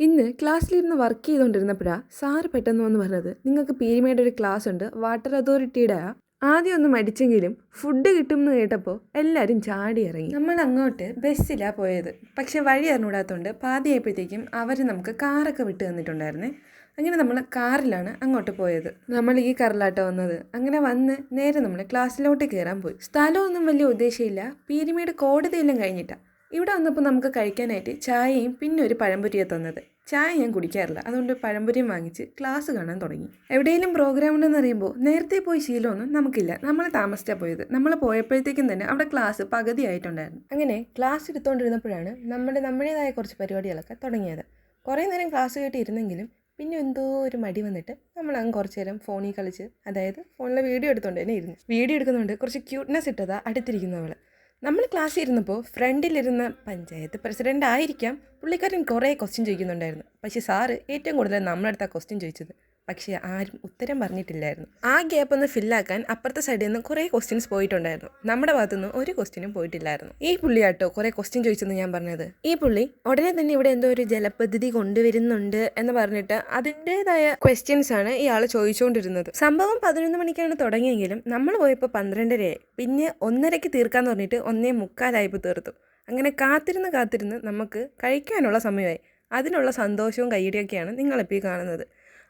ഇന്ന് ക്ലാസ്സിലിരുന്ന് work ചെയ്തുകൊണ്ടിരുന്നപ്പോഴാണ് sir പെട്ടെന്ന് വന്ന് പറഞ്ഞത് നിങ്ങൾക്ക് പീരിമേഡ് ഒരു ക്ലാസ് ഉണ്ട് വാട്ടർ അതോറിറ്റിയുടെ ആദ്യം ഒന്ന് മടിച്ചെങ്കിലും ഫുഡ് കിട്ടും എന്ന് കേട്ടപ്പോൾ എല്ലാവരും ചാടി ഇറങ്ങി. നമ്മൾ അങ്ങോട്ട് ബസ്സിലാണ് പോയത്. പക്ഷെ വഴി അറിഞ്ഞൂടാത്തതുകൊണ്ട് പാതിയായപ്പോഴത്തേക്കും അവർ നമുക്ക് കാറൊക്കെ വിട്ട് തന്നിട്ടുണ്ടായിരുന്നേ. അങ്ങനെ നമ്മൾ കാറിലാണ് അങ്ങോട്ട് പോയത്. നമ്മൾ ഈ കാറിലാട്ടോ വന്നത്. അങ്ങനെ വന്ന് നേരെ നമ്മൾ ക്ലാസ്സിലോട്ട് കയറാൻ പോയി. സ്ഥലമൊന്നും വലിയ ഉദ്ദേശമില്ല. പീരിമേഡ് കോടതിയെല്ലാം കഴിഞ്ഞിട്ടാണ് ഇവിടെ വന്നപ്പോൾ നമുക്ക് കഴിക്കാനായിട്ട് ചായയും പിന്നെ ഒരു പഴംപൊരിയാണ് തന്നത്. ചായ ഞാൻ കുടിക്കാറില്ല. അതുകൊണ്ട് പഴംപൊരിയും വാങ്ങിച്ച് ക്ലാസ് കാണാൻ തുടങ്ങി. എവിടെയെങ്കിലും പ്രോഗ്രാം ഉണ്ടെന്ന് അറിയുമ്പോൾ നേരത്തെ പോയി ശീലമൊന്നും നമുക്കില്ല. നമ്മൾ താമസിച്ചാണ് പോയത്. നമ്മൾ പോയപ്പോഴത്തേക്കും തന്നെ അവിടെ ക്ലാസ് പകുതി ആയിട്ടുണ്ടായിരുന്നു. അങ്ങനെ ക്ലാസ് എടുത്തുകൊണ്ടിരുന്നപ്പോഴാണ് നമ്മുടെ നമ്മുടേതായ കുറച്ച് പരിപാടികളൊക്കെ തുടങ്ങിയത്. കുറേ നേരം ക്ലാസ് കേട്ട് ഇരുന്നെങ്കിലും പിന്നെ എന്തോ ഒരു മടി വന്നിട്ട് നമ്മൾ അങ്ങ് കുറച്ച് നേരം ഫോണിൽ കളിച്ച് അതായത് ഫോണിലെ വീഡിയോ എടുത്തുകൊണ്ട് തന്നെ ഇരുന്നു. വീഡിയോ എടുക്കുന്നുണ്ട് കുറച്ച് ക്യൂട്ട്നെസ് ഇട്ടതാ അടുത്തിരിക്കുന്നവൾ നമ്മൾ ക്ലാസ്സിൽ ഇരുന്നപ്പോൾ ഫ്രണ്ടിലിരുന്ന പഞ്ചായത്ത് പ്രസിഡന്റ് ആയിരിക്കാം പുള്ളിക്കാരൻ കുറേ ക്വസ്റ്റ്യൻ ചോദിക്കുന്നുണ്ടായിരുന്നു. പക്ഷേ സാറ് ഏറ്റവും കൂടുതൽ നമ്മളടുത്ത ക്വസ്റ്റ്യൻ ചോദിച്ചത്. പക്ഷേ ആരും ഉത്തരം പറഞ്ഞിട്ടില്ലായിരുന്നു. ആ ഗ്യാപ്പ് ഒന്ന് ഫില്ലാക്കാൻ അപ്പുറത്തെ സൈഡിൽ നിന്ന് കുറേ ക്വസ്റ്റ്യൻസ് പോയിട്ടുണ്ടായിരുന്നു. നമ്മുടെ ഭാഗത്തുനിന്ന് ഒരു ക്വസ്റ്റ്യനും പോയിട്ടില്ലായിരുന്നു. ഈ പുള്ളിയാട്ടോ കുറേ ക്വസ്റ്റ്യൻ ചോദിച്ചെന്ന് ഞാൻ പറഞ്ഞത്. ഈ പുള്ളി ഉടനെ തന്നെ ഇവിടെ എന്തോ ഒരു ജലപദ്ധതി കൊണ്ടുവരുന്നുണ്ട് എന്ന് പറഞ്ഞിട്ട് അതിന്റെതായ ക്വസ്റ്റ്യൻസ് ആണ് ഇയാൾ ചോദിച്ചുകൊണ്ടിരുന്നത് സംഭവം പതിനൊന്ന് മണിക്കാണ് തുടങ്ങിയെങ്കിലും നമ്മൾ പോയപ്പോൾ പന്ത്രണ്ടരയായി. പിന്നെ ഒന്നരയ്ക്ക് തീർക്കാന്ന് പറഞ്ഞിട്ട് ഒന്നേ മുക്കാലായപ്പോൾ തീർത്തു. അങ്ങനെ കാത്തിരുന്ന് കാത്തിരുന്ന് നമുക്ക് കഴിക്കാനുള്ള സമയമായി. അതിനുള്ള സന്തോഷവും കയ്യടിയൊക്കെയാണ് നിങ്ങളിപ്പോൾ കാണുന്നത്.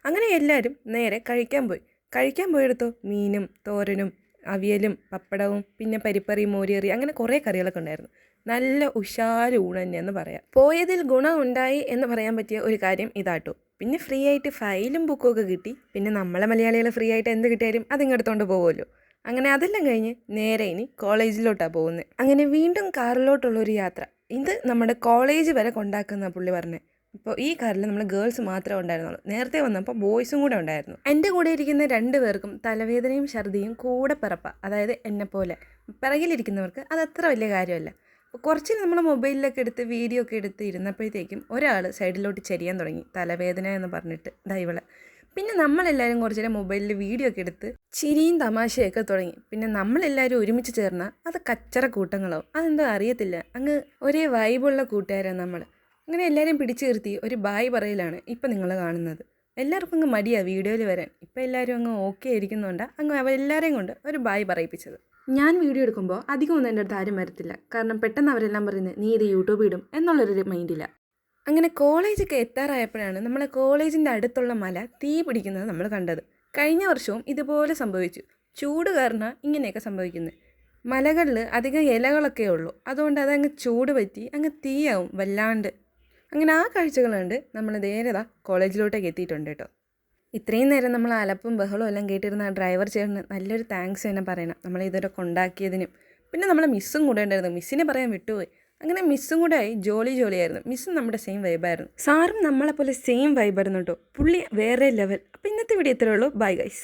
അങ്ങനെ എല്ലാവരും നേരെ കഴിക്കാൻ പോയി. കഴിക്കാൻ പോയെടുത്തോ മീനും തോരനും അവിയലും പപ്പടവും പിന്നെ പരിപ്പറി മോരിയറി അങ്ങനെ കുറേ കറികളൊക്കെ ഉണ്ടായിരുന്നു. നല്ല ഉഷാര ഊണ് തന്നെയെന്ന് പറയാം. പോയതിൽ ഗുണം ഉണ്ടായി എന്ന് പറയാൻ പറ്റിയ ഒരു കാര്യം ഇതാട്ടോ പിന്നെ ഫ്രീ ആയിട്ട് ഫയലും ബുക്കും ഒക്കെ കിട്ടി. പിന്നെ നമ്മളെ മലയാളികൾ ഫ്രീ ആയിട്ട് എന്ത് കിട്ടിയാലും അതിങ്ങെടുത്തോണ്ട് പോകുമല്ലോ അങ്ങനെ അതെല്ലാം കഴിഞ്ഞ് നേരെ ഇനി കോളേജിലോട്ടാണ് പോകുന്നത് അങ്ങനെ വീണ്ടും കാറിലോട്ടുള്ളൊരു യാത്ര. ഇത് നമ്മുടെ കോളേജ് വരെ കൊണ്ടാക്കുന്ന പുള്ളി പറഞ്ഞത് ഇപ്പോൾ ഈ കാറിൽ നമ്മൾ ഗേൾസ് മാത്രമേ ഉണ്ടായിരുന്നുള്ളൂ. നേരത്തെ വന്നപ്പോൾ ബോയ്സും കൂടെ ഉണ്ടായിരുന്നു. എന്റെ കൂടെ ഇരിക്കുന്ന രണ്ട് പേർക്കും തലവേദനയും ഛർദിയും കൂടെ പിറപ്പ. അതായത് എന്നെപ്പോലെ പിറകിലിരിക്കുന്നവർക്ക് അത് അത്ര വലിയ കാര്യമല്ല. അപ്പോൾ കുറച്ച് നമ്മൾ മൊബൈലിലൊക്കെ എടുത്ത് വീഡിയോ ഒക്കെ എടുത്ത് ഇരുന്നപ്പോഴത്തേക്കും ഒരാൾ സൈഡിലോട്ട് ചെരിയാൻ തുടങ്ങി. തലവേദന എന്ന് പറഞ്ഞിട്ട്. ദൈവളെ പിന്നെ നമ്മളെല്ലാവരും കുറച്ച് നേരം മൊബൈലിൽ വീഡിയോ ഒക്കെ എടുത്ത് ചിരിയും തമാശയൊക്കെ തുടങ്ങി. പിന്നെ നമ്മളെല്ലാവരും ഒരുമിച്ച് ചേർന്നാൽ അത് കച്ചറ കൂട്ടങ്ങളാവും അതെന്തോ അറിയത്തില്ല. അങ്ങ് ഒരേ വൈബുള്ള കൂട്ടുകാരാണ് നമ്മൾ അങ്ങനെ എല്ലാവരെയും പിടിച്ചു നിർത്തി ഒരു ബായ് പറയലാണ് ഇപ്പം നിങ്ങൾ കാണുന്നത്. എല്ലാവർക്കും അങ്ങ് മടിയാണ് വീഡിയോയിൽ വരാൻ. ഇപ്പം എല്ലാവരും അങ്ങ് ഓക്കെ ഇരിക്കുന്നുണ്ട് അങ്ങ് അവരെല്ലാവരെയും കൊണ്ട് ഒരു ബായ് പറയിപ്പിച്ചത്. ഞാൻ വീഡിയോ എടുക്കുമ്പോൾ അധികമൊന്നും എന്റെ അടുത്ത് ആരും വരത്തില്ല. കാരണം പെട്ടെന്ന് അവരെല്ലാം പറയുന്നത് നീ ഇത് യൂട്യൂബ് ഇടും എന്നുള്ളൊരു മൈൻഡില്ല അങ്ങനെ കോളേജൊക്കെ എത്താറായപ്പോഴാണ് നമ്മളെ കോളേജിന്റെ അടുത്തുള്ള മല തീ പിടിക്കുന്നത് നമ്മൾ കണ്ടത്. കഴിഞ്ഞ വർഷവും ഇതുപോലെ സംഭവിച്ചു. ചൂട് കാരണം ഇങ്ങനെയൊക്കെ സംഭവിക്കുന്നത് മലകളിൽ അധികം ഇലകളൊക്കെ ഉള്ളൂ. അതുകൊണ്ട് അതങ്ങ് ചൂട് പറ്റി അങ്ങ് തീയാവും വല്ലാണ്ട്. അങ്ങനെ ആ കാഴ്ചകൾ കണ്ട് നമ്മൾ നേരതാ കോളേജിലോട്ടേക്ക് എത്തിയിട്ടുണ്ട് കേട്ടോ. ഇത്രയും നേരം നമ്മൾ അലപ്പും ബഹളവും എല്ലാം കേട്ടിരുന്ന ആ ഡ്രൈവർ ചേട്ടന് നല്ലൊരു താങ്ക്സ് തന്നെ പറയണം. നമ്മളെ ഇതുവരെ കൊണ്ടാക്കിയതിനും. പിന്നെ നമ്മളെ മിസ്സും കൂടെ ഉണ്ടായിരുന്നു. മിസ്സിനെ പറയാൻ വിട്ടുപോയി. അങ്ങനെ മിസ്സും കൂടെ ആയി. ജോളി ജോലിയായിരുന്നു മിസ്സും നമ്മുടെ സെയിം വൈബായിരുന്നു സാറും നമ്മളെപ്പോലെ സെയിം വൈബായിരുന്നു കേട്ടോ. പുള്ളി വേറെ ലെവൽ അപ്പോൾ ഇന്നത്തെ വീഡിയോ ഇത്രയേ ഉള്ളൂ. Bye guys